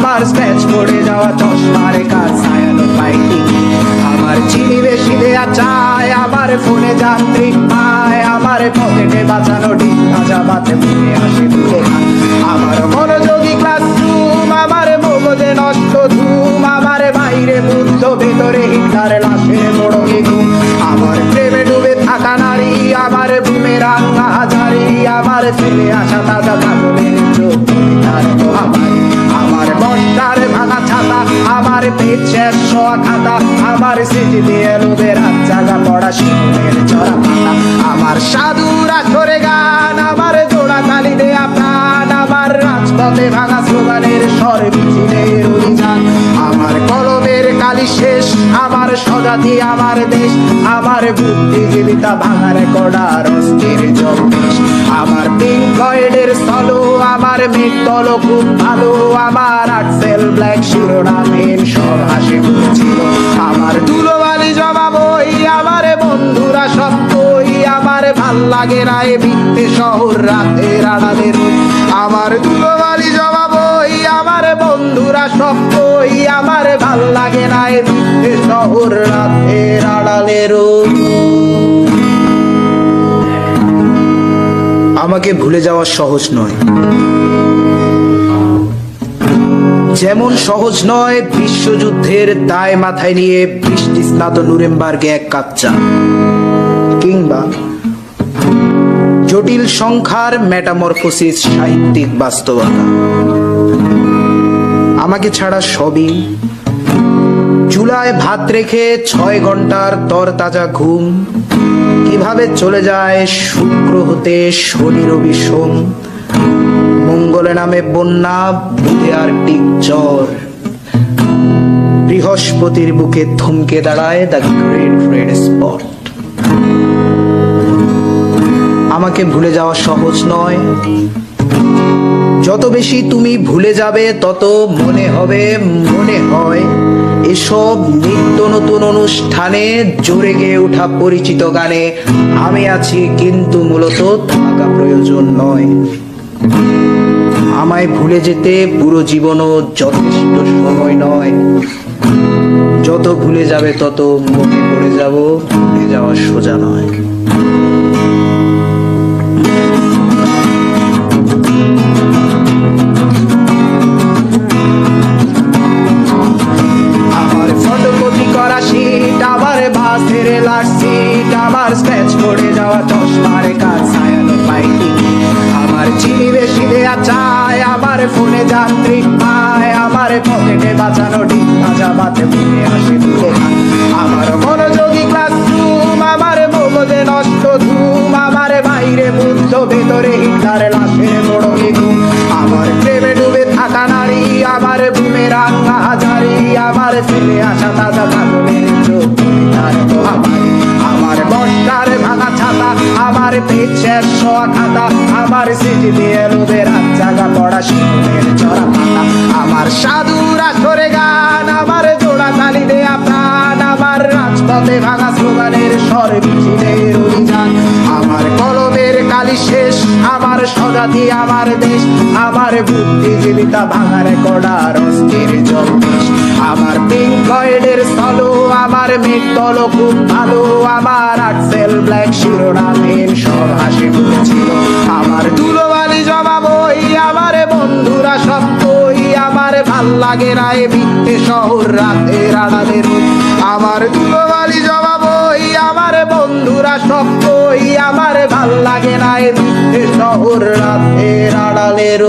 আমার স্ক্র্যাচ পড়ে যাওয়া চশমার কাজ ছায়ানো পাইনি আমার চিনি বেশি দেয়া চায়, আমার ফোনে যান্ত্রিক পায়, আমার পকেটে বাঁচানো ডিম ভাজা বাতে ফিরে আসে দূরে আমার মনোযোগী ক্লাসরুম আমার মগজে নষ্ট ধুম, আমার বাইরে ভেতরে হিটার বড় আমার প্রেমে ডুবে থাকা নারী, আমার বুমেরাং হাজারি, আমার ফিরে আসা তাজা পেট শোয়া আমার স্মৃতি দিয়ে হাত জাগা পড়া শিশুদের চড়া পাতা। আমার সাধুরা করে গান, আমার জোড়া তালি দেয়া প্রাণ, আমার রাজপথে ভাঙা স্লোগানের স্বর মিছিলের অভিযান। আমার কলমের কালি শেষ, আমার স্বজাতি, আমার দেশ, আমার বুদ্ধিজীবিতা ভাঙার কডার অস্থির জগদীশ আমার মেঘতল খুব ভালো। আমার আটসেল ব্ল্যাক শিরোনামহীন সব হাসি ছিল আমার ধুলোবালি জমাবই আমার বন্ধুরা সব কই আমার ভালো লাগে না এ মিথ্যে শহর রাতের আড়ালের। আমার ধুলোবালি জমাবই আমার বন্ধুরা সব কই আমার ভালো লাগে না এ মিথ্যে শহর রাতের আড়ালের। আমাকে ভুলে যাওয়া সহজ নয়। যেমন সহজ নয়, বিশ্বযুদ্ধের দায় মাথায় নিয়ে বৃষ্টি স্নাত নুরেমবার্গে এক কাচ্চা কিংবা জটিল সংখ্যার মেটামরফোসিস সাহিত্যিক বাস্তবতা। আমাকে ছাড়া সবই চুলায় ভাত রেখে ছয় ঘণ্টার তরতাজা ঘুম। কীভাবে চলে যায় শুক্র হতে শনি রবি সোম? মঙ্গলে নামে বন্যা বুধে আর জ্বর। বৃহস্পতির বুকে থমকে দাঁড়ায় দ্য গ্রেট রেড স্পট। আমাকে ভুলে যাওয়া সহজ নয়। যত বেশি তুমি ভুলে যাবে, তত মনে হবে, মনে হয়, এসব নিত্য নতুন অনুষ্ঠানে জোরে গিয়ে ওঠা পরিচিত গানে আমি আছি, কিন্তু মূলত থাকা প্রয়োজন নয়। আমায় ভুলে যেতে পুরো জীবনও যথেষ্ট সময় নয়। যত ভুলে যাবে তত মনে পড়ে যাব, ভুলে যাওয়া সোজা নয়। আমার করা যাওয়া চশমার কাজ আমার চিনি বেশি দেয়া চায় আমার ফোনে যান্ত্রিক পায়, আমার পকেটে বাঁচানো ডিম ভাজা বাতে মনে আসে না আমার মনোযোগী ক্লাসরুম আমার মগজে নষ্ট ধুম, আমার বাইরে বুদ্ধ ভেতরে হিটলার লাশে মোড়কে ঘুম। আমার প্রেমে ডুবে থাকা নারী, আমার বুমের আঙ্গা হাজারি, আমার ছেলে আসা তাজা কাজলের চোখ আমার বস্তার ভাঙা ছাতা, আমার শেষ শোয়া খাতা, আমার স্মৃতি দিয়ে লোভের স্বর মিছিলের অভিযান আমার কলমের কালি শেষ, আমার স্বজাতি আমার দেশ, আমার বুদ্ধিজীবিতা ভাঙার কডার অস্থির জগদীশ আমার পিঙ্ক ফ্লয়েডের আমার মেঘতল খুব ভালো, আমার আটসেল ব্ল্যাক শিরোনামহীন সব হাসি ছিল আমার ধুলোবালি জমাবই আমার বন্ধুরা সব কই আমার ভালো লাগে না এ মিথ্যে শহর রাতের আড়ালের আমার ধুলোবালি জমাবই আমার বন্ধুরা সব ই আমার ভালো লাগে না। এ শহর রাতের আড়ালের